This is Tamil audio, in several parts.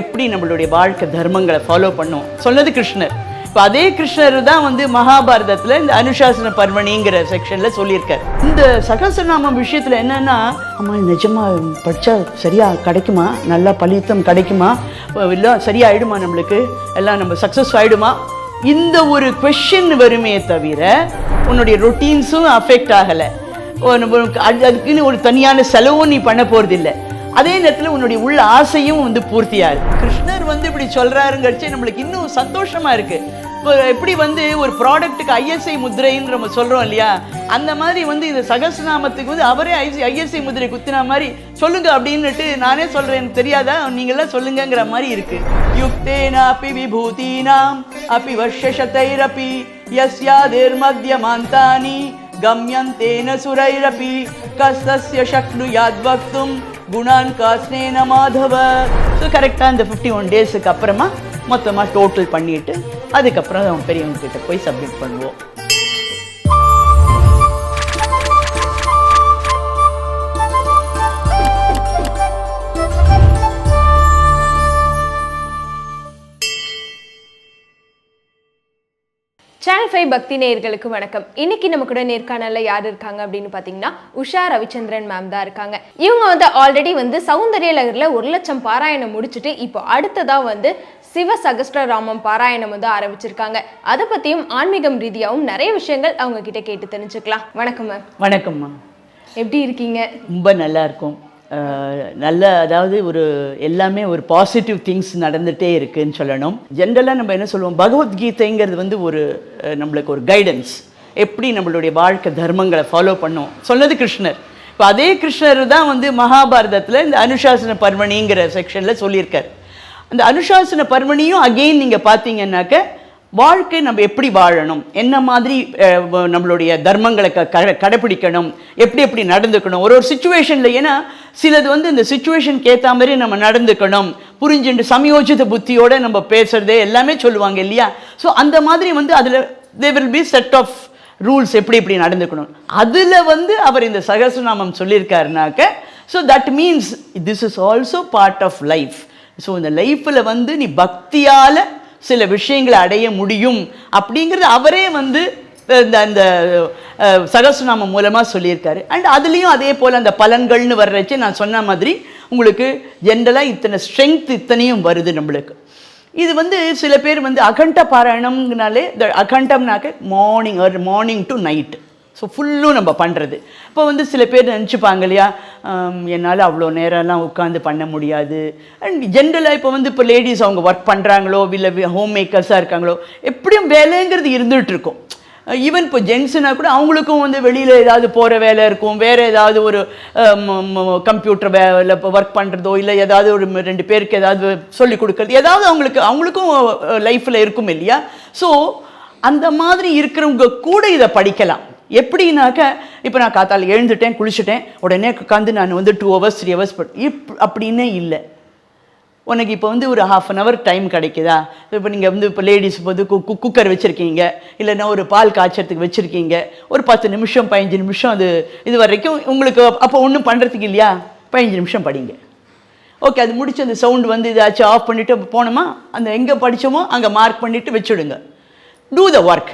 எப்படி நம்மளுடைய வாழ்க்கை தர்மங்களை ஃபாலோ பண்ணும்? சொன்னது கிருஷ்ணர். இப்போ அதே கிருஷ்ணர் தான் வந்து மகாபாரதத்தில் இந்த அனுசாசன பர்வணிங்கிற செக்ஷனில் சொல்லியிருக்கார். இந்த சகசநாமம் விஷயத்தில் என்னென்னா அம்மா நிஜமாக படித்தா சரியாக கிடைக்குமா? நல்லா பலித்தம் கிடைக்குமா? இல்லை சரியாயிடுமா நம்மளுக்கு? எல்லாம் நம்ம சக்ஸஸ் ஆகிடுமா இந்த ஒரு கொஷின் வருமே தவிர உன்னுடைய ரொட்டீன்ஸும் அஃபெக்ட் ஆகலை. அதுக்குன்னு ஒரு தனியான செலவும் நீ பண்ண போகிறதில்ல அதே நேரத்தில் உன்னுடைய உள்ள ஆசையும் வந்து பூர்த்தியாரு கிருஷ்ணர் வந்து இப்படி சொல்றாருங்கிறச்சு நம்மளுக்கு இன்னும் சந்தோஷமா இருக்கு. இப்போ எப்படி வந்து ஒரு ப்ராடக்ட்டுக்கு ஐஎஸ்ஐ முத்திரைன்னு நம்ம சொல்கிறோம் இல்லையா? அந்த மாதிரி வந்து இந்த சகசநாமத்துக்கு வந்து அவரே ஐசி ஐஎஸ்ஐ முதிரை குத்தின மாதிரி சொல்லுங்க அப்படின்னுட்டு நானே சொல்கிறேன் எனக்கு தெரியாதா? நீங்களாம் சொல்லுங்கங்கிற மாதிரி இருக்கு. யுக்தேனாபி விபூதீனாம் அபி வர்ஷசதைரபி யஸ்யாதிர் மத்தியமாந்தானி கம்யந்தேன சுரைரபி கஸ்தஸ்ய சக்னுயாத் வக்தும் குணான் காஸ்னேன மாதவ ஸோ கரெக்டாக இந்த ஃபிஃப்டி ஒன் டேஸுக்கு அப்புறமா மொத்தமாக டோட்டல் பண்ணிட்டு அதுக்கப்புறம் அவன் பெரியவங்க கிட்ட போய் சப்மிட் பண்ணுவோம். சேனல் ஃபைவ் பக்தி நேயர்களுக்கு வணக்கம். இன்னைக்கு நம்ம கூட நேர்காணல்ல யார் இருக்காங்க அப்படின்னு பார்த்தீங்கன்னா உஷா ரவிச்சந்திரன் மேம் தான் இருக்காங்க. இவங்க வந்து ஆல்ரெடி வந்து சௌந்தர்ய லகரில் ஒரு லட்சம் பாராயணம் முடிச்சுட்டு இப்போ அடுத்ததா வந்து சிவ சகஸ்ரராமம் பாராயணம் வந்து ஆரம்பிச்சிருக்காங்க. அதை பற்றியும் ஆன்மீகம் ரீதியாகவும் நிறைய விஷயங்கள் அவங்க கிட்ட கேட்டு தெரிஞ்சுக்கலாம். வணக்கம் மேம் வணக்கம்மா எப்படி இருக்கீங்க? ரொம்ப நல்லா இருக்கும். நல்ல அதாவது ஒரு எல்லாமே ஒரு பாசிட்டிவ் திங்ஸ் நடந்துகிட்டே இருக்குன்னு சொல்லணும். ஜென்ரலாக நம்ம என்ன சொல்லுவோம்? பகவத்கீதைங்கிறது வந்து ஒரு நம்மளுக்கு ஒரு கைடன்ஸ் எப்படி நம்மளுடைய வாழ்க்கை தர்மங்களை ஃபாலோ பண்ணும்? சொன்னது கிருஷ்ணர். இப்போ அதே கிருஷ்ணர் தான் வந்து மகாபாரதத்தில் இந்த அனுசாசன பர்மணிங்கிற செக்ஷனில் சொல்லியிருக்கார். அந்த அனுசாசன பர்மணியும் அகெயின் நீங்கள் பார்த்தீங்கன்னாக்க வாழ்க்கை நம்ம எப்படி வாழணும்? என்ன மாதிரி நம்மளுடைய தர்மங்களை க கடைப்பிடிக்கணும் எப்படி எப்படி நடந்துக்கணும்? ஒரு ஒரு சுச்சுவேஷனில் ஏன்னா சிலது வந்து இந்த சுச்சுவேஷனுக்கு ஏற்ற மாதிரி நம்ம நடந்துக்கணும். புரிஞ்சுண்டு சமயோஜித புத்தியோடு நம்ம பேசுகிறதே எல்லாமே சொல்லுவாங்க இல்லையா? ஸோ அந்த மாதிரி வந்து அதில் they will be set of rules எப்படி எப்படி நடந்துக்கணும்? அதில் வந்து அவர் இந்த சகசநாமம் சொல்லியிருக்காருனாக்க so that means this is also part of life so இந்த லைஃப்பில் வந்து நீ பக்தியால் சில விஷயங்களை அடைய முடியும் அப்படிங்கிறது அவரே வந்து இந்த அந்த அஹ், மூலமாக சொல்லியிருக்காரு. அண்ட் அதுலேயும் அதே போல் அந்த பலன்கள்னு வர்றச்சு நான் சொன்ன மாதிரி உங்களுக்கு ஜென்ரலாக இத்தனை ஸ்ட்ரென்த் இத்தனையும் வருது நம்மளுக்கு. இது வந்து சில பேர் வந்து அகண்ட பாராயணம்னாலே இந்த அகண்டம்னாக்க morning morning to night so ஃபுல்லும் நம்ம பண்ணுறது இப்போ வந்து சில பேர் நினச்சிப்பாங்க இல்லையா? என்னால் அவ்வளோ நேரம்லாம் உட்காந்து பண்ண முடியாது. அண்ட் ஜென்ரலாக இப்போ வந்து இப்போ லேடிஸ் அவங்க ஒர்க் பண்ணுறாங்களோ இல்லை ஹோம் மேக்கர்ஸாக இருக்காங்களோ எப்படியும் வேலைங்கிறது இருந்துகிட்ருக்கும். ஈவன் இப்போ ஜென்ஸுனா கூட அவங்களுக்கும் வந்து வெளியில் ஏதாவது போகிற வேலை இருக்கும். வேறு ஏதாவது ஒரு கம்ப்யூட்டர் வேலை இப்போ ஒர்க் பண்ணுறதோ இல்லை ஏதாவது ஒரு ரெண்டு பேருக்கு ஏதாவது சொல்லி கொடுக்கறது ஏதாவது அவங்களுக்கு அவங்களுக்கும் லைஃப்பில் இருக்கும் இல்லையா? ஸோ அந்த மாதிரி இருக்கிறவங்க கூட இதை படிக்கலாம். எப்படின்னாக்க இப்போ நான் காத்தால் எழுந்துட்டேன் குளிச்சுட்டேன் உடனே உட்காந்து நான் வந்து டூ ஹவர்ஸ் த்ரீ ஹவர்ஸ் இப் அப்படின்னே இல்லை. உனக்கு இப்போ வந்து ஒரு ஹாஃப் அன் ஹவர் டைம் கிடைக்குதா? இப்போ நீங்கள் வந்து இப்போ லேடிஸ் வந்து கு கு- குக்கர் வச்சுருக்கீங்க இல்லைன்னா ஒரு பால் காய்ச்சறதுக்கு வச்சுருக்கீங்க ஒரு பத்து நிமிஷம் பதினஞ்சு நிமிஷம் அது இது வரைக்கும் உங்களுக்கு அப்போ ஒன்றும் பண்ணுறதுக்கு இல்லையா? பதினஞ்சு நிமிஷம் படிங்க. ஓகே அது முடிச்சு அந்த சவுண்டு வந்து இதாச்சும் ஆஃப் பண்ணிவிட்டு போனோமா? அந்த எங்கே படித்தோமோ அங்கே மார்க் பண்ணிவிட்டு வச்சுடுங்க. டூ த ஒர்க்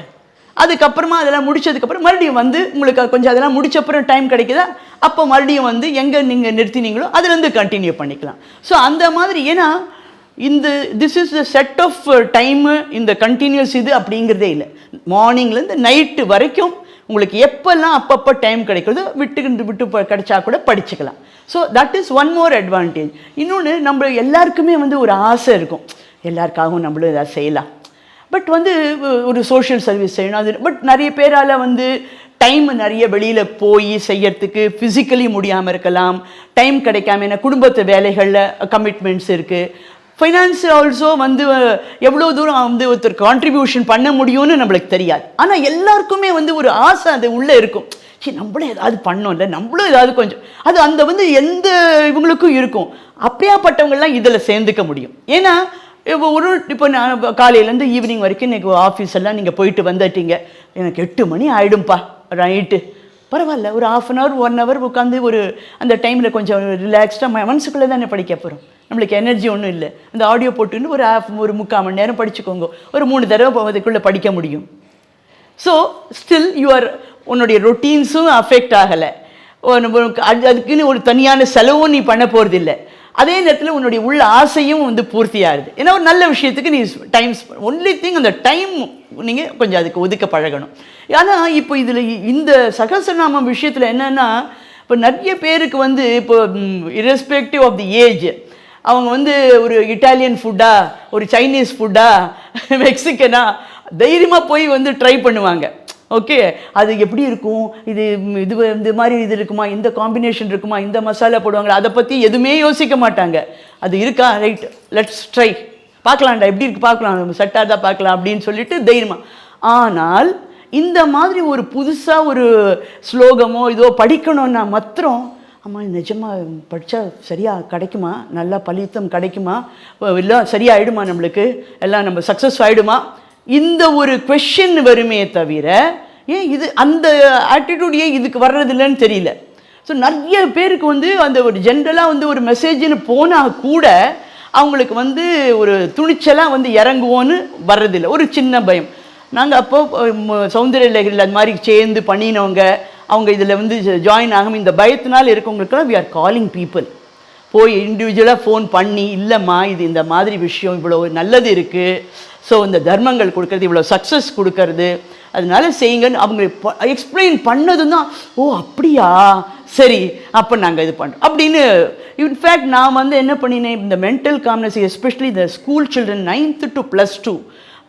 அதுக்கப்புறமா அதெல்லாம் முடிச்சதுக்கப்புறம் மறுபடியும் வந்து உங்களுக்கு கொஞ்சம் அதெல்லாம் முடிச்சப்புறம் டைம் கிடைக்குதா? அப்போ மறுபடியும் வந்து எங்கே நீங்கள் நிறுத்தினீங்களோ அதுலேருந்து கண்டினியூ பண்ணிக்கலாம். ஸோ அந்த மாதிரி ஏன்னா இந்த this is the set of time இந்த கண்டினியூஸ் இது அப்படிங்கிறதே இல்லை. மார்னிங்லேருந்து நைட்டு வரைக்கும் உங்களுக்கு எப்போல்லாம் அப்பப்போ டைம் கிடைக்கிறதோ விட்டு விட்டு கிடைச்சா கூட படிச்சுக்கலாம். So that is one more advantage இன்னொன்று நம்ம எல்லாருக்குமே வந்து ஒரு ஆசை இருக்கும். எல்லாருக்காகவும் நம்மளும் எதாவது செய்யலாம். பட் வந்து ஒரு சோஷியல் சர்வீஸ் செய்யணும். அது பட் நிறைய பேரால் வந்து டைம் நிறைய வெளியில் போய் செய்யறதுக்கு ஃபிசிக்கலி முடியாமல் இருக்கலாம். டைம் கிடைக்காம ஏன்னா குடும்பத்து வேலைகளில் கமிட்மெண்ட்ஸ் இருக்குது ஃபைனான்ஸ் ஆல்சோ வந்து எவ்வளோ தூரம் வந்து ஒருத்தர் கான்ட்ரிபியூஷன் பண்ண முடியும்னு நம்மளுக்கு தெரியாது. ஆனால் எல்லாருக்குமே வந்து ஒரு ஆசை அது உள்ளே இருக்கும். சரி நம்மளும் ஏதாவது பண்ணோம்ல நம்மளும் ஏதாவது கொஞ்சம் அது அந்த வந்து எந்த இவங்களுக்கும் இருக்கும். அப்படியாப்பட்டவங்கள்லாம் இதில் சேர்ந்துக்க முடியும். ஏன்னா இப்போ ஒரு இப்போ நான் காலையிலேருந்து ஈவினிங் வரைக்கும் இன்றைக்கி ஆஃபீஸ் எல்லாம் நீங்கள் போயிட்டு வந்துட்டீங்க. எனக்கு எட்டு மணி ஆகிடும்ப்பா நைட்டு பரவாயில்ல ஒரு half an hour one hour உட்காந்து ஒரு அந்த டைமில் கொஞ்சம் ரிலாக்ஸ்டாக மனசுக்குள்ளே தானே படிக்க போகிறோம் நம்மளுக்கு எனர்ஜி ஒன்றும் இல்லை. அந்த ஆடியோ போட்டுன்னு ஒரு ஆஃப் ஒரு முக்கால் மணி நேரம் படிச்சுக்கோங்க. ஒரு மூணு தடவை அதுக்குள்ளே படிக்க முடியும். ஸோ ஸ்டில் யுவர் உன்னுடைய ரொட்டீன்ஸும் அஃபெக்ட் ஆகலை. அது அதுக்குன்னு ஒரு தனியான செலவும் நீ பண்ண போகிறதில்ல அதே நேரத்தில் உன்னுடைய உள்ள ஆசையும் வந்து பூர்த்தியாகுது. ஏன்னா ஒரு நல்ல விஷயத்துக்கு நீ டைம் ஒன்லி திங் அந்த டைம் நீங்கள் கொஞ்சம் அதுக்கு ஒதுக்க பழகணும். ஏன்னா இப்போ இதில் இந்த சகசநாமம் விஷயத்தில் என்னென்னா இப்போ நிறைய பேருக்கு வந்து இப்போ இரஸ்பெக்டிவ் ஆஃப் தி ஏஜ் அவங்க வந்து ஒரு இட்டாலியன் ஃபுட்டா ஒரு சைனீஸ் ஃபுட்டா மெக்சிகனா தைரியமாக போய் வந்து ட்ரை பண்ணுவாங்க. ஓகே அது எப்படி இருக்கும்? இது இது இந்த மாதிரி இது இருக்குமா? இந்த காம்பினேஷன் இருக்குமா? இந்த மசாலா போடுவாங்களா அதை பற்றி எதுவுமே யோசிக்க மாட்டாங்க. அது இருக்கா? ரைட் லெட்ஸ் ட்ரை பார்க்கலாம்டா எப்படி இருக்கு? பார்க்கலாம். நம்ம செட்டாக தான் பார்க்கலாம் அப்படின்னு சொல்லிட்டு தைரியமாக ஆனால் இந்த மாதிரி ஒரு புதுசாக ஒரு ஸ்லோகமோ இதோ படிக்கணும்னா மாத்திரம் ஆமாம் நிஜமாக படித்தா சரியாக கிடைக்குமா? நல்லா பலித்தம் கிடைக்குமா? எல்லாம் சரியாயிடுமா நம்மளுக்கு? எல்லாம் நம்ம சக்ஸஸ் ஆகிடுமா இந்த ஒரு கொஷின் வருமே தவிர ஏன் இது அந்த ஆட்டிடியூட் ஏன் இதுக்கு வர்றதில்லைன்னு தெரியல. ஸோ நிறைய பேருக்கு வந்து அந்த ஒரு ஜென்ரலாக வந்து ஒரு மெசேஜ்னு போனால் கூட அவங்களுக்கு வந்து ஒரு துணிச்சலாக வந்து இறங்குவோன்னு வர்றதில்லை. ஒரு சின்ன பயம். நாங்கள் அப்போது சௌந்தரிய சௌந்தர்ய அந்த அது மாதிரி சேர்ந்து பண்ணினவங்க அவங்க இதில் வந்து ஜாயின் ஆகும் இந்த பயத்தினால் இருக்கவங்களுக்குலாம் வி ஆர் காலிங் பீப்புள் போய் இண்டிவிஜுவலாக ஃபோன் பண்ணி இல்லைம்மா இது இந்த மாதிரி விஷயம் இவ்வளோ நல்லது இருக்குது ஸோ இந்த தர்மங்கள் கொடுக்கறது இவ்வளோ சக்ஸஸ் கொடுக்கறது. அதனால செய்யுங்கன்னு அவங்க எக்ஸ்பிளைன் பண்ணதும் தான் ஓ அப்படியா? சரி அப்போ நாங்கள் இது பண்ணுறோம் அப்படின்னு இன்ஃபேக்ட் நான் வந்து என்ன பண்ணினேன் இந்த மென்டல் காம்னஸ் எஸ்பெஷலி இந்த school children ninth to plus two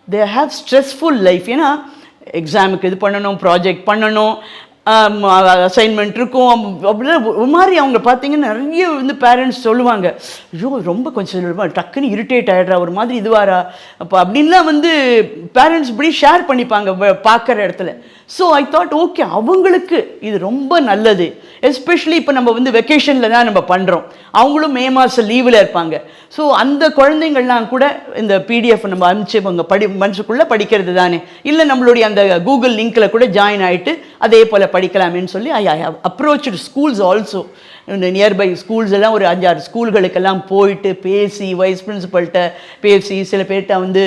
they have stressful life ஏன்னா எக்ஸாமுக்கு இது பண்ணணும் ப்ராஜெக்ட் பண்ணணும் அசைன்மெண்ட் இருக்கும். அப்படிலாம் ஒரு மாதிரி அவங்க பார்த்தீங்கன்னா நிறைய வந்து பேரண்ட்ஸ் சொல்லுவாங்க. ஐயோ ரொம்ப கொஞ்சம் டக்குன்னு இரிட்டேட் ஆகிடுறா ஒரு மாதிரி இதுவாரா அப்போ அப்படின்லாம் வந்து பேரண்ட்ஸ் இப்படி ஷேர் பண்ணிப்பாங்க பார்க்குற இடத்துல. ஸோ ஐ தாட் ஓகே அவங்களுக்கு இது ரொம்ப நல்லது. எஸ்பெஷலி இப்போ நம்ம வந்து வெக்கேஷனில் தான் நம்ம பண்ணுறோம் அவங்களும் மே மாதம் லீவில் இருப்பாங்க. ஸோ அந்த குழந்தைங்கள்லாம் கூட இந்த பிடிஎஃப் நம்ம அனுப்பிச்சு அவங்க படி மனசுக்குள்ளே படிக்கிறது தானே. இல்லை நம்மளுடைய அந்த கூகுள் லிங்க்கில் கூட ஜாயின் ஆகிட்டு அதே போல் படிக்கலாமேன்னு சொல்லி I I approach schools also nearby schools எல்லாம் ஒரு அஞ்சாறு ஸ்கூல்களுக்கெல்லாம் போயிட்டு பேசி வைஸ் பிரின்சிபல்கிட்ட பேசி சில பேர்கிட்ட வந்து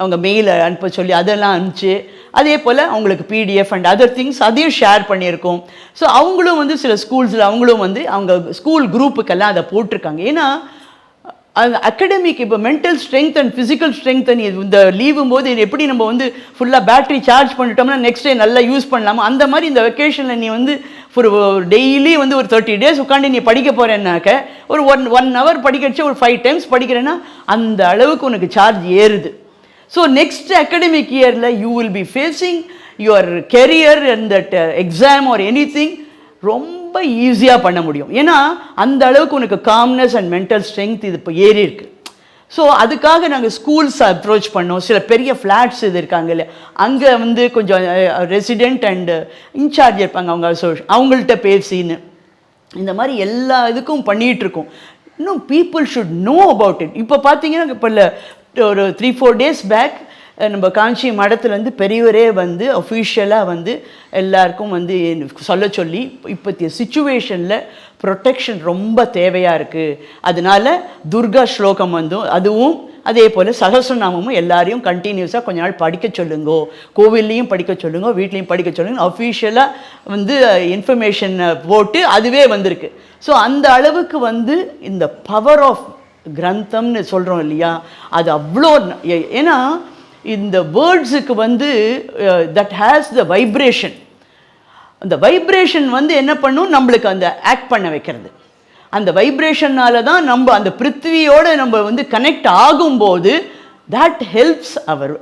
அவங்க மெயில் அனுப்ப சொல்லி அதெல்லாம் அனுப்பிச்சு அதே போல் அவங்களுக்கு பிடிஎஃப் அண்ட் அதர் திங்ஸ் அதையும் ஷேர் பண்ணியிருக்கோம். ஸோ அவங்களும் வந்து சில ஸ்கூல்ஸில் அவங்களும் வந்து அவங்க ஸ்கூல் குரூப்புக்கெல்லாம் அதை போட்டிருக்காங்க. ஏன்னா அகடமிக் இப்போ mental strength and physical strength இந்த லீவும் போது இது எப்படி நம்ம வந்து ஃபுல்லாக பேட்டரி சார்ஜ் பண்ணிட்டோம்னா நெக்ஸ்ட் டே நல்லா யூஸ் பண்ணலாமா? அந்த மாதிரி இந்த வெக்கேஷனில் நீ வந்து ஒரு டெய்லி வந்து ஒரு தேர்ட்டி டேஸ் உட்காந்து நீ படிக்க போகிறேன்னாக்க ஒரு ஒன் ஒன் ஹவர் படிக்கடிச்சு ஒரு ஃபைவ் டைம்ஸ் படிக்கிறேன்னா அந்த அளவுக்கு உனக்கு சார்ஜ் ஏறுது. ஸோ நெக்ஸ்ட் அகடமிக் இயரில் you will be facing your career and that exam are any ரொம்ப ரொம்ப ஈஸியாக பண்ண முடியும். ஏன்னா அந்த அளவுக்கு உனக்கு காம்னஸ் அண்ட் மென்டல் ஸ்ட்ரென்த் இது இப்போ ஏறி இருக்கு. ஸோ அதுக்காக நாங்கள் ஸ்கூல்ஸ் அப்ரோச் பண்ணோம். சில பெரிய ஃப்ளாட்ஸ் இது இருக்காங்க இல்லையா? அங்கே வந்து கொஞ்சம் ரெசிடெண்ட் அண்டு இன்சார்ஜ் இருப்பாங்க அவங்க so அவங்கள்ட்ட பேசின்னு. இந்த மாதிரி எல்லா இதுக்கும் பண்ணிகிட்ருக்கோம் இன்னும் people should know about it இப்போ பார்த்தீங்கன்னா இப்போ இல்லை ஒரு த்ரீ ஃபோர் டேஸ் பேக் நம்ம காஞ்சி மடத்துலேருந்து பெரியவரே வந்து அஃபிஷியலாக வந்து எல்லாருக்கும் வந்து சொல்ல சொல்லி இப்போத்திய சுச்சுவேஷனில் ப்ரொடெக்ஷன் ரொம்ப தேவையாக இருக்குது அதனால துர்கா ஸ்லோகம் வந்து அதுவும் அதே போல் சகசிரநாமமும் எல்லாரையும் கண்டினியூஸாக கொஞ்ச நாள் படிக்க சொல்லுங்கோ. கோவில்லையும் படிக்க சொல்லுங்க வீட்லேயும் படிக்க சொல்லுங்க அஃபிஷியலாக வந்து இன்ஃபர்மேஷன் போட்டு அதுவே வந்திருக்கு. ஸோ அந்த அளவுக்கு வந்து இந்த பவர் ஆஃப் கிரந்தம்னு சொல்கிறோம் இல்லையா? அது அவ்வளோ ஏ- ஏன்னா இந்த வேர்ட்ஸுக்கு வந்து தட் ஹேஸ் த வைப்ரேஷன் அந்த வைப்ரேஷன் வந்து என்ன பண்ணும்? நம்மளுக்கு அந்த ஆக்ட் பண்ண வைக்கிறது. அந்த வைப்ரேஷனால தான் நம்ம அந்த பிருத்திவியோடு நம்ம வந்து கனெக்ட் ஆகும்போது that helps our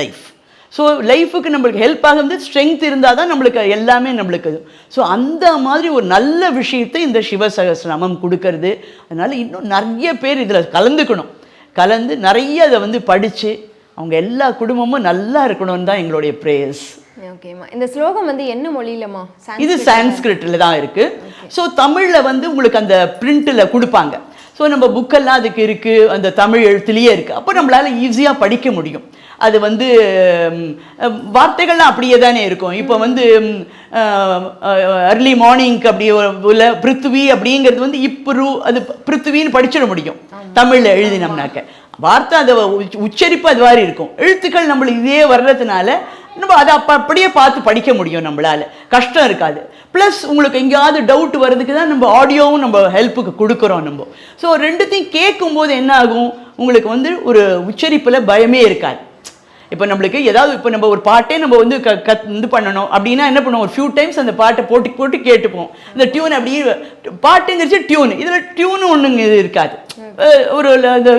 life so லைஃபுக்கு நம்மளுக்கு ஹெல்ப் ஆகுது ஸ்ட்ரென்த் இருந்தால் தான் நம்மளுக்கு எல்லாமே நம்மளுக்கு ஸோ அந்த மாதிரி ஒரு நல்ல விஷயத்தை இந்த சிவசகசிரமம் கொடுக்கறது. அதனால் இன்னும் நிறைய பேர் இதில் கலந்துக்கணும். கலந்து நிறைய அதை வந்து படித்து அவங்க எல்லா குடும்பமும் நல்லா இருக்கணும்னு தான் எங்களுடைய ப்ரேயர்ஸ் ஓகேம்மா இந்த ஸ்லோகம் வந்து என்ன மொழியிலம்மா? இது சான்ஸ்கிரிட்டில் தான் இருக்கு. ஸோ தமிழில் வந்து உங்களுக்கு அந்த பிரிண்ட்டில் கொடுப்பாங்க. ஸோ நம்ம புக்கெல்லாம் அதுக்கு இருக்குது அந்த தமிழ் எழுத்துலேயே இருக்குது அப்போ நம்மளால் ஈஸியாக படிக்க முடியும். அது வந்து வார்த்தைகள்லாம் அப்படியே தானே இருக்கும். இப்போ வந்து அர்லி மார்னிங்க்கு அப்படி உள்ள பிருத்வி அப்படிங்கிறது வந்து இப்ரு அது பிருத்வின்னு படிச்சிட முடியும். தமிழில் எழுதினோம்னாக்க. வார்த்தை அதை உச்சரிப்பு அது மாதிரி இருக்கும். எழுத்துக்கள் நம்மளுக்கு இதே வர்றதுனால நம்ம அதை அப்போ அப்படியே பார்த்து படிக்க முடியும் நம்மளால். கஷ்டம் இருக்காது. ப்ளஸ் உங்களுக்கு எங்கேயாவது டவுட் வர்றதுக்கு தான் நம்ம ஆடியோவும் நம்ம ஹெல்ப்புக்கு கொடுக்குறோம் நம்ம. ஸோ ரெண்டுத்தையும் கேட்கும்போது என்ன ஆகும்? உங்களுக்கு வந்து ஒரு உச்சரிப்பில் பயமே இருக்காது. இப்போ நம்மளுக்கு ஏதாவது இப்போ நம்ம ஒரு பாட்டே நம்ம வந்து க கத் இது பண்ணணும் அப்படின்னா என்ன பண்ணுவோம்? ஒரு ஃபியூ டைம்ஸ் அந்த பாட்டை போட்டு போட்டு கேட்டுப்போம். இந்த டியூன் அப்படியே பாட்டுங்கிறச்சு டியூன் இதில் டியூன் ஒன்றுங்க இது இருக்காது. ஒரு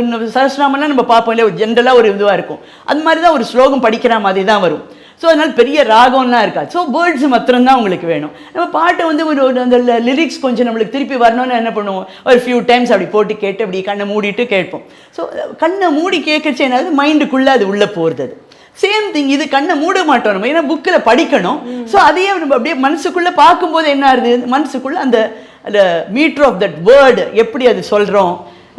இந்த சஹஸ்ரநாமெல்லாம் நம்ம பார்ப்போம் இல்லையா? ஜென்ரலாக ஒரு இதுவாக இருக்கும். அது மாதிரி தான் ஒரு ஸ்லோகம் படிக்கிற மாதிரி தான் வரும். ஸோ அதனால் பெரிய ராகம்லாம் இருக்காது. ஸோ வேர்ட்ஸ் மாத்திரம்தான் உங்களுக்கு வேணும். நம்ம பாட்டை வந்து ஒரு ஒரு அந்த லிரிக்ஸ் கொஞ்சம் நம்மளுக்கு திருப்பி வரணும்னு என்ன பண்ணுவோம்? ஒரு ஃபியூ டைம்ஸ் அப்படி போட்டு கேட்டு அப்படி கண்ணை மூடிட்டு கேட்போம். ஸோ கண்ணை மூடி கேட்கறச்சு என்னது மைண்டுக்குள்ளே அது உள்ளே போகிறது அது. சேம் திங் இது கண்ணை மூட மாட்டோம் நம்ம. ஏன்னா புக்கில் படிக்கணும். ஸோ அதையே நம்ம அப்படியே மனசுக்குள்ளே பார்க்கும்போது என்ன ஆகுது? மனசுக்குள்ளே அந்த அந்த மீட்ரு ஆஃப் தட் வேர்டு எப்படி அது சொல்கிறோம்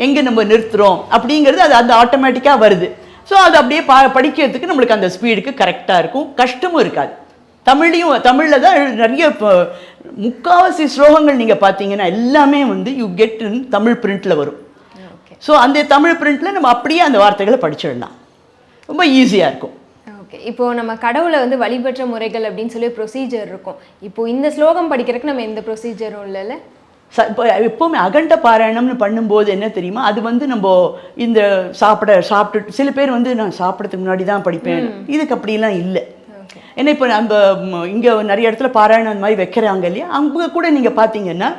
எங்கே நம்ம நிறுத்துகிறோம் அப்படிங்கிறது அது அந்த ஆட்டோமேட்டிக்காக வருது. ஸோ அது அப்படியே பா படிக்கிறதுக்கு நம்மளுக்கு அந்த ஸ்பீடுக்கு கரெக்டாக இருக்கும். கஷ்டமும் இருக்காது. தமிழ்லையும் தமிழில் தான் நிறைய இப்போ முக்காவாசி ஸ்லோகங்கள் நீங்கள் பார்த்தீங்கன்னா எல்லாமே வந்து யூ கெட் இன் தமிழ் பிரிண்டில் வரும். ஓகே ஸோ அந்த தமிழ் பிரிண்டில் நம்ம அப்படியே அந்த வார்த்தைகளை படிச்சிடலாம். ரொம்ப ஈஸியாக இருக்கும். ஓகே இப்போ நம்ம கடவுளை வந்து வழிபற்ற முறைகள் அப்படின்னு சொல்லி ப்ரொசீஜர் இருக்கும். இப்போ இந்த ஸ்லோகம் படிக்கிறதுக்கு நம்ம எந்த ப்ரொசீஜரும் இல்லைல்ல? ச இப்போ எப்போவுமே அகண்ட பாராயணம்னு பண்ணும்போது என்ன தெரியுமா? அது வந்து நம்ம இந்த சாப்பிட சாப்பிட்டு சில பேர் வந்து நான் சாப்பிட்றதுக்கு முன்னாடி தான் படிப்பேன். இதுக்கு அப்படிலாம் இல்லை. ஏன்னா இப்போ நம்ம இங்கே நிறைய இடத்துல பாராயணம் அந்த மாதிரி வைக்கிறாங்க இல்லையா? அங்கே கூட நீங்கள் பார்த்தீங்கன்னா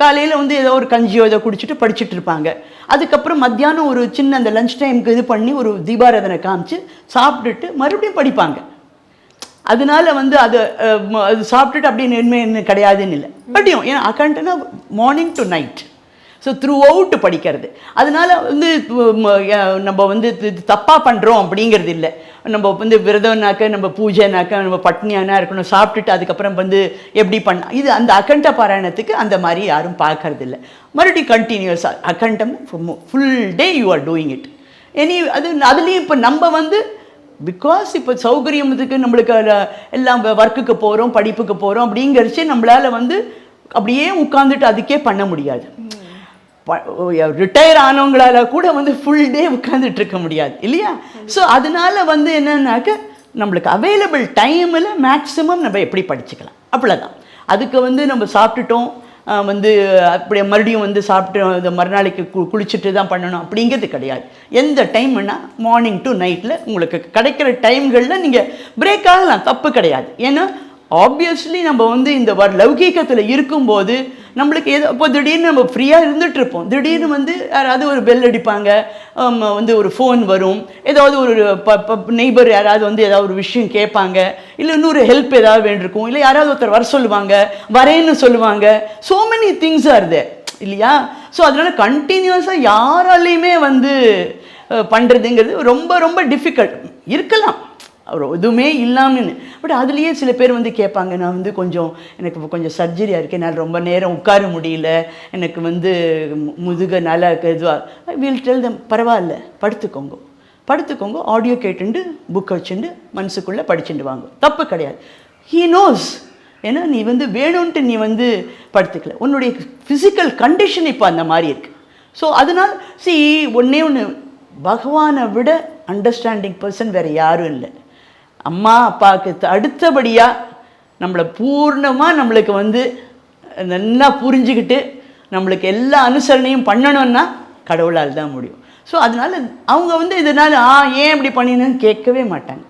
காலையில் வந்து ஏதோ ஒரு கஞ்சியோ ஏதோ குடிச்சிட்டு படிச்சுட்டு இருப்பாங்க. அதுக்கப்புறம் மத்தியானம் ஒரு சின்ன அந்த லஞ்ச் டைமுக்கு இது பண்ணி ஒரு தீபாராதனை காமிச்சு சாப்பிட்டுட்டு மறுபடியும் படிப்பாங்க. அதனால வந்து அது அது சாப்பிட்டுட்டு அப்படின்னு என்ன கிடையாதுன்னு இல்லை. படியும் ஏன்னா அக்கண்டனா morning to night so throughout படிக்கிறது. அதனால வந்து நம்ம வந்து தப்பாக பண்ணுறோம் அப்படிங்கிறது இல்லை. நம்ம வந்து விரதம்னாக்க நம்ம பூஜைனாக்க நம்ம பட்னியானா இருக்கணும் சாப்பிட்டுட்டு அதுக்கப்புறம் வந்து எப்படி பண்ண இது அந்த அகண்ட பாராயணத்துக்கு அந்த மாதிரி யாரும் பார்க்கறது இல்லை. மறுபடியும் கண்டினியூஸாக அகண்டம் full day you are doing it any அது அதுலேயும் இப்போ நம்ம வந்து பிகாஸ் இப்போ சௌகரியத்துக்கு நம்மளுக்கு அதுல எல்லாம் ஒர்க்குக்கு போகிறோம் படிப்புக்கு போகிறோம் அப்படிங்கிறச்சே நம்மளால வந்து அப்படியே உட்காந்துட்டு அதுக்கே பண்ண முடியாது. ரிட்டையர் ஆனவங்களால கூட வந்து ஃபுல் டே உட்காந்துட்டு இருக்க முடியாது இல்லையா? ஸோ அதனால வந்து என்னன்னாக்க நம்மளுக்கு அவைலபிள் டைமில் மேக்ஸிமம் நம்ம எப்படி படிச்சுக்கலாம்? அவ்வளோதான் அதுக்கு வந்து நம்ம சாப்பிட்டுட்டோம் வந்து அப்படியே மறுபடியும் வந்து சாப்பிட்டு இந்த மறுநாளைக்கு கு குளிச்சுட்டு தான் பண்ணணும் அப்படிங்கிறது கிடையாது. எந்த டைம்னா மார்னிங் டு நைட்டில் உங்களுக்கு கிடைக்கிற டைம்களில் நீங்கள் பிரேக் ஆகலாம். தப்பு கிடையாது. ஏன்னா ஆப்வியஸ்லி நம்ம வந்து இந்த வர லௌகீகத்தில் இருக்கும்போது நம்மளுக்கு ஏதோ இப்போ திடீர்னு நம்ம ஃப்ரீயாக இருந்துகிட்ருப்போம் திடீர்னு வந்து யாராவது ஒரு பெல் அடிப்பாங்க. வந்து ஒரு ஃபோன் வரும். ஏதாவது ஒரு நெய்பர் யாராவது வந்து ஏதாவது ஒரு விஷயம் கேட்பாங்க. இல்லை இன்னொரு ஹெல்ப் ஏதாவது வேண்டியிருக்கும். இல்லை யாராவது ஒருத்தர் வர சொல்லுவாங்க. வரேன்னு சொல்லுவாங்க. So many things are they இல்லையா? ஸோ அதனால் கண்டினியூஸாக யாராலையுமே வந்து பண்ணுறதுங்கிறது ரொம்ப ரொம்ப டிஃபிகல்ட் இருக்கலாம். ஒரு எதுவுமே இல்லாமல் பட் அதுலேயே சில பேர் வந்து கேட்பாங்க நான் வந்து கொஞ்சம் எனக்கு கொஞ்சம் சர்ஜரியாக இருக்குது என்னால் ரொம்ப நேரம் உட்கார முடியல எனக்கு வந்து மு- முதுக நல்லா இதுவாக வீல் டெல் தம் பரவாயில்ல படுத்துக்கோங்க. படுத்துக்கோங்க ஆடியோ கேட்டுண்டு புக்கை வச்சுட்டு மனசுக்குள்ளே படிச்சுட்டு வாங்க. தப்பு கிடையாது. ஹீ நோஸ் ஏன்னா நீ வந்து வேணும்ன்ட்டு நீ வந்து படுத்துக்கல. உன்னுடைய ஃபிசிக்கல் கண்டிஷன் இப்போ அந்த மாதிரி இருக்குது ஸோ அதனால் சி ஒன்றே ஒன்று பகவானை விட அண்டர்ஸ்டாண்டிங் பர்சன் வேறு யாரும் இல்லை. அம்மா அப்பாவுக்கு அடுத்தபடியாக நம்மளை பூர்ணமாக நம்மளுக்கு வந்து நல்லா புரிஞ்சுக்கிட்டு நம்மளுக்கு எல்லா அனுசரணையும் பண்ணணும்னா கடவுளால் தான் முடியும். ஸோ அதனால் அவங்க வந்து இதனால் ஆ ஏன் இப்படி பண்ணினேன்னு கேட்கவே மாட்டாங்க.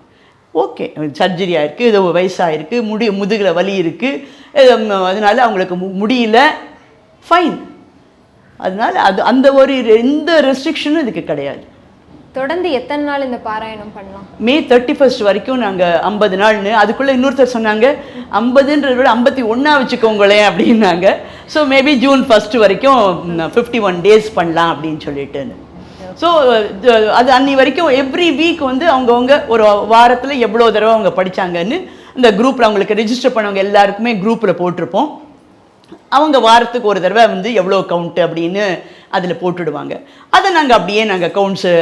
ஓகே சர்ஜரி ஆயிருக்கு ஏதோ வயசாகிருக்கு முடி முதுகில் வலி இருக்குது அதனால் அவங்களுக்கு மு- முடியல. ஃபைன் அதனால் அது அந்த ஒரு எந்த ரெஸ்ட்ரிக்ஷனும் இதுக்கு கிடையாது. தொடர்ந்து எத்தனை நாள் இந்த பாராயணம் பண்ணலாம்? மே தேர்ட்டி ஃபர்ஸ்ட் வரைக்கும் நாங்கள் ஐம்பது நாள்னு. அதுக்குள்ளே இன்னொருத்தர் சொன்னாங்க ஐம்பதுன்றத விட ஐம்பத்தி ஒன்றா வச்சுக்கோங்களேன் அப்படின்னாங்க. ஸோ மேபி ஜூன் ஃபர்ஸ்ட் வரைக்கும் ஃபிஃப்டி ஒன் டேஸ் பண்ணலாம் அப்படின்னு சொல்லிட்டு ஸோ அது அன்னி வரைக்கும் எவ்ரி வீக் வந்து அவங்கவுங்க ஒரு வாரத்தில் எவ்வளோ தடவை அவங்க படிச்சாங்கன்னு இந்த குரூப்பில் அவங்களுக்கு ரிஜிஸ்டர் பண்ணவங்க எல்லாருக்குமே குரூப்பில் போட்டிருப்போம். அவங்க வாரத்துக்கு ஒரு தடவை வந்து எவ்வளோ கவுண்ட்டு அப்படின்னு அதில் போட்டுடுவாங்க. அதை நாங்கள் அப்படியே நாங்கள் அக்கௌண்ட்ஸு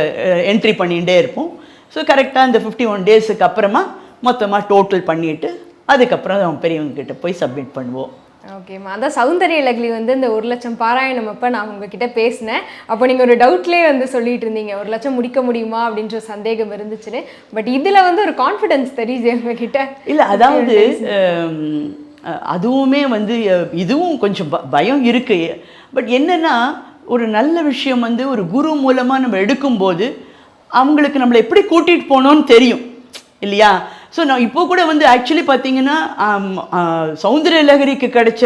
என்ட்ரி பண்ணிகிட்டே இருப்போம். ஸோ கரெக்டாக இந்த ஃபிஃப்டி ஒன் டேஸுக்கு அப்புறமா மொத்தமாக டோட்டல் பண்ணிவிட்டு அதுக்கப்புறம் பெரியவங்க கிட்ட போய் சப்மிட் பண்ணுவோம். ஓகேம்மா அதான் சௌந்தரிய லக்லி வந்து இந்த ஒரு லட்சம் பாராயணம் அப்போ நான் உங்ககிட்ட பேசினேன். அப்போ நீங்கள் ஒரு டவுட்லேயே வந்து சொல்லிட்டு இருந்தீங்க ஒரு லட்சம் முடிக்க முடியுமா அப்படின்ற சந்தேகம் இருந்துச்சுன்னு. பட் இதில் வந்து ஒரு கான்ஃபிடன்ஸ் தெரியுது உங்ககிட்ட. இல்லை அதாவது அதுவுமே வந்து இதுவும் கொஞ்சம் பயம் இருக்கு. பட் என்னன்னா ஒரு நல்ல விஷயம் வந்து ஒரு குரு மூலமாக நம்ம எடுக்கும்போது அவங்களுக்கு நம்மளை எப்படி கூட்டிகிட்டு போனோன்னு தெரியும். இல்லையா? ஸோ நான் இப்போ கூட வந்து ஆக்சுவலி பார்த்தீங்கன்னா சௌந்தர்ய லகரிக்கு சௌந்தரிய லஹரிக்கு கிடைச்ச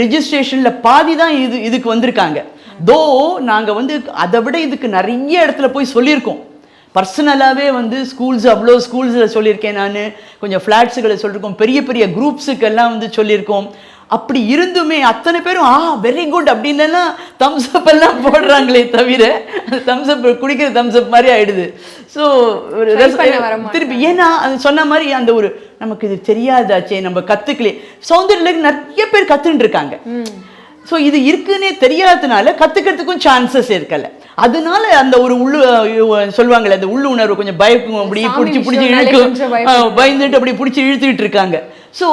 ரெஜிஸ்ட்ரேஷனில் பாதி தான் இது இதுக்கு வந்திருக்காங்க. தோ நாங்கள் வந்து அதை விட இதுக்கு நிறைய இடத்துல போய் சொல்லியிருக்கோம். பர்சனலாகவே வந்து ஸ்கூல்ஸ் அவ்வளோ ஸ்கூல்ஸில் சொல்லியிருக்கேன் நான். கொஞ்சம் ஃப்ளாட்ஸுகளை சொல்லியிருக்கோம் பெரிய பெரிய குரூப்ஸுக்கெல்லாம் வந்து சொல்லியிருக்கோம். அப்படி இருந்துமே அத்தனை பேரும் ஆ வெரி குட் அப்படின்னெல்லாம் தம்ஸ் அப் எல்லாம் போடுறாங்களே தவிர அந்த தம்ஸ் அப் குடிக்கிற தம்ஸ் அப் மாதிரி ஆயிடுது. ஸோ. திருப்பி ஏன்னா அது சொன்ன மாதிரி அந்த ஒரு நமக்கு இது தெரியாதாச்சே நம்ம கற்றுக்கலே சௌந்தர்யில நிறைய பேர் கற்றுட்டு இருக்காங்க ஸோ இது இருக்குன்னே தெரியாததுனால கற்றுக்கிறதுக்கும் சான்சஸ் இருக்கல. அதனால அந்த ஒரு உள்ளு அஹ் சொல்லுவாங்கல்ல அந்த உள்ளு உணர்வு கொஞ்சம் பயக்கும் அப்படி பிடிச்சி பிடிச்சி இழுக்கும். பயந்துட்டு அப்படி பிடிச்சி இழுத்துக்கிட்டு இருக்காங்க. ஸோ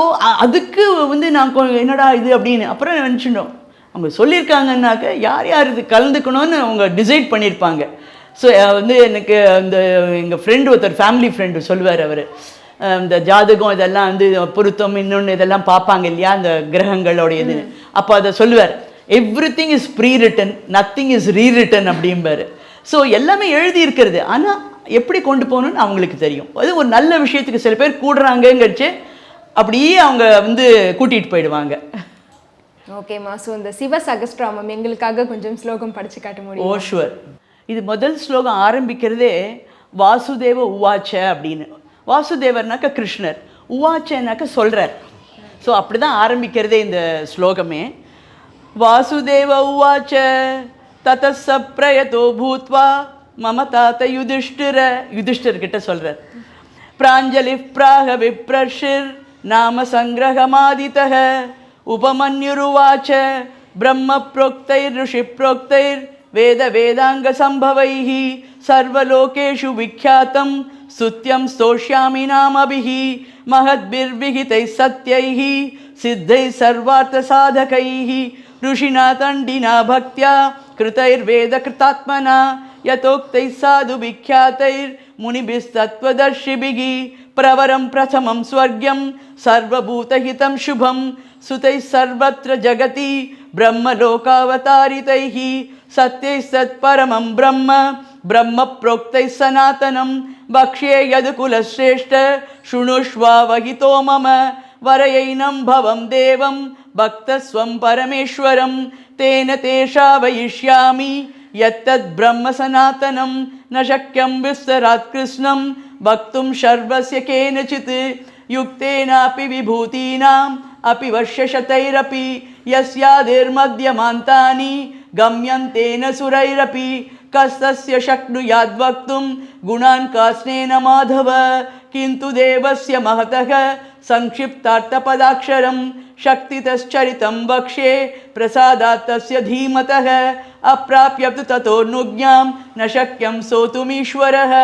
அதுக்கு வந்து நான் என்னடா இது அப்படின்னு அப்புறம் நினச்சிட்டோம் அவங்க சொல்லியிருக்காங்கன்னாக்க யார் யார் இது கலந்துக்கணும்னு அவங்க டிசைட் பண்ணியிருப்பாங்க. ஸோ வந்து எனக்கு அந்த எங்கள் ஃப்ரெண்டு ஒருத்தர் ஃபேமிலி ஃப்ரெண்டு சொல்லுவார் அவர். இந்த ஜாதகம் இதெல்லாம் வந்து பொருத்தம் இன்னொன்று இதெல்லாம் பார்ப்பாங்க இல்லையா? அந்த கிரகங்களோட இது அப்போ அதை சொல்லுவார். Everything is pre written nothing is rewritten அப்படிம்பாரு. ஸோ எல்லாமே எழுதி இருக்கிறது ஆனால் எப்படி கொண்டு போகணும்னு அவங்களுக்கு தெரியும். அது ஒரு நல்ல விஷயத்துக்கு சில பேர் கூடுறாங்கங்கச்சு அப்படியே அவங்க வந்து கூட்டிகிட்டு போயிடுவாங்க. ஓகேம்மா ஸோ இந்த சிவ சகஸ்திராமம் எங்களுக்காக கொஞ்சம் ஸ்லோகம் படிச்சு காட்ட முடியும்? ஓ ஷுவர் இது முதல் ஸ்லோகம் ஆரம்பிக்கிறதே வாசுதேவ உவாச்ச அப்படின்னு. வாசுதேவர்னாக்க கிருஷ்ணர் உவாச்சனாக்க சொல்கிறார் ஸோ அப்படி தான் ஆரம்பிக்கிறதே இந்த ஸ்லோகமே. வாசுதேவ உவாச்ச ததச பிரயதோ பூத்வா மம தாத்த யுதிஷ்டிர யுதிஷ்டிர்கிட்ட சொல்கிறார் பிராஞ்சலி பிராக விப்ரஷிர் நாம சங்கிரகமாதிதः उपमन्युरुवाच ब्रह्मप्रोक्तैर् ऋषिप्रोक्तैर् वेदवेदाङ्गसम्भवैः सर्वलोकेषु विख्यातं स्तुत्यं स्तोष्यामि नामभिः महद्भिर्विहितैः सत्यैः सिद्धैः सर्वार्थसाधकैः ऋषिणा तण्डिना भक्त्या कृतैर्वेदकृतात्मना यथोक्तैः साधु विख्यातैर्मुनिभिस्तत्त्वदर्शिभिः प्रवरं प्रथमं स्वर्ग्यं सर्वभूतहितं शुभं सुतैः सर्वत्र जगति ब्रह्मलोकावतारितैः सत्यैः सत्परमं ब्रह्म ब्रह्मप्रोक्तैः सनातनं भक्ष्ये यदुकुलश्रेष्ठ शृणुष्वावहितो मम वरयैनं भवं देवं भक्तस्वं परमेश्वरं तेन तेषा वयिष्यामि। यत्तद् ब्रह्म सनातनं न शक्यं विस्तरात् कृष्णं वक्तुं सर्वस्य केनचित् युक्तेनापि विभूतीनाम् अपि वर्षशतैरपि यस्यादिर्मध्यमान्तानि गम्यन्तेन सुरैरपि कस्तस्य शक्नुयाद्वक्तुं गुणान् कास्नेन माधव किन्तु देवस्य महतः संक्षिप्तार्थपदाक्षरं शक्तितश्चरितं वक्ष्ये प्रसादात् तस्य धीमतः अप्राप्य तु ततोऽनुज्ञां न शक्यं सोतुमीश्वरः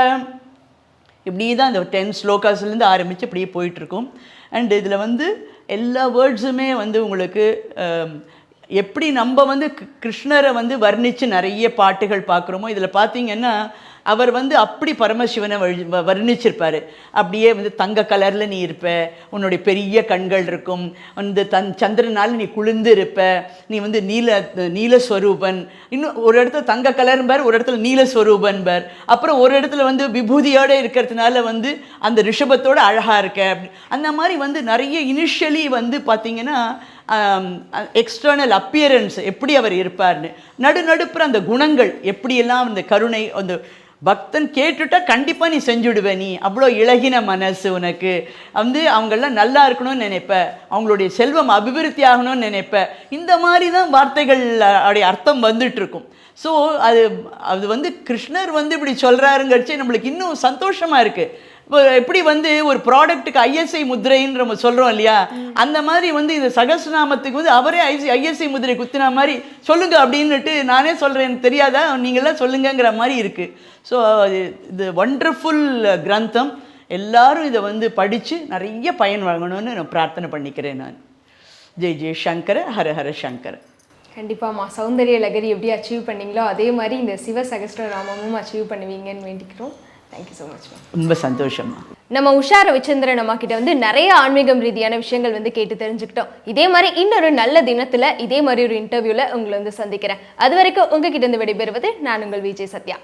இப்படி தான் இந்த டென் ஸ்லோகாஸ்லேருந்து ஆரம்பித்து இப்படியே போயிட்டுருக்கும் அண்ட் இதில் வந்து எல்லா வேர்ட்ஸுமே வந்து உங்களுக்கு ஆம், எப்படி நம்ம வந்து கி- கிருஷ்ணரை வந்து வர்ணித்து நிறைய பாட்டுகள் பார்க்குறோமோ இதில் பார்த்தீங்கன்னா அவர் வந்து அப்படி பரமசிவனை வழி- வர்ணிச்சிருப்பார். அப்படியே வந்து தங்க கலரில் நீ இருப்ப உன்னுடைய பெரிய கண்கள் இருக்கும் வந்து தன் சந்திரனால் நீ குளிர்ந்து இருப்ப நீ வந்து நீல நீலஸ்வரூபன். இன்னும் ஒரு இடத்துல தங்க கலர்பார் ஒரு இடத்துல நீலஸ்வரூபன்பர். அப்புறம் ஒரு இடத்துல வந்து விபூதியோடு இருக்கிறதுனால வந்து அந்த ரிஷபத்தோட அழகாக இருக்க. அந்த மாதிரி வந்து நிறைய இனிஷியலி வந்து பார்த்திங்கன்னா எக்ஸ்டர்னல் அப்பியரன்ஸ் எப்படி அவர் இருப்பார்னு நடு நடுப்புற அந்த குணங்கள் எப்படியெல்லாம் அந்த கருணை அந்த பக்தன் கேட்டுட்டா கண்டிப்பாக நீ செஞ்சுடுவ நீ. அவ்வளோ இழகின மனசு உனக்கு. வந்து அவங்கெல்லாம் நல்லா இருக்கணும்னு நினைப்ப. அவங்களுடைய செல்வம் அபிவிருத்தி ஆகணும்னு நினைப்ப. இந்த மாதிரி தான் வார்த்தைகள் அடைய அர்த்தம் வந்துட்டுருக்கும். ஸோ அது அது வந்து கிருஷ்ணர் வந்து இப்படி சொல்கிறாருங்கிறச்சே நம்மளுக்கு இன்னும் சந்தோஷமாக இருக்குது இப்போ எப்படி வந்து ஒரு ப்ராடக்ட்டுக்கு ஐஎஸ்ஐ முத்திரைன்னு நம்ம சொல்கிறோம் இல்லையா? அந்த மாதிரி வந்து இந்த சகஸ்ரநாமத்துக்கு வந்து அவரே ஐசி ஐஎஸ்ஐ முத்திரை குத்தின மாதிரி சொல்லுங்க அப்படின்னுட்டு நானே சொல்கிறேன் எனக்கு தெரியாதா? நீங்களாம் சொல்லுங்கங்கிற மாதிரி இருக்குது ஸோ இது ஒண்டர்ஃபுல் கிரந்தம். எல்லாரும் இதை வந்து படித்து நிறைய பயன் வாங்கணும்னு நான் பிரார்த்தனை பண்ணிக்கிறேன் நான். ஜெய் ஜெய் சங்கர ஹர ஹர சங்கர. கண்டிப்பாம்மா சௌந்தரிய லகரி எப்படி அச்சீவ் பண்ணீங்களோ அதே மாதிரி இந்த சிவ சகஸ்ரநாமமும் அச்சீவ் பண்ணுவீங்கன்னு வேண்டிக்கிறோம். தேங்க்யூ ஸோ மச் மேம் ரொம்ப சந்தோஷமா. நம்ம உஷா ரவிச்சந்திரன் அம்மா கிட்ட வந்து நிறைய ஆன்மீகம் ரீதியான விஷயங்கள் வந்து கேட்டு தெரிஞ்சுக்கிட்டோம். இதே மாதிரி இன்னொரு நல்ல தினத்துல இதே மாதிரி ஒரு இன்டர்வியூல உங்களை வந்து சந்திக்கிறேன். அது வரைக்கும் உங்ககிட்ட இருந்து விடைபெறுவது நான் உங்கள் விஜய் சத்யா.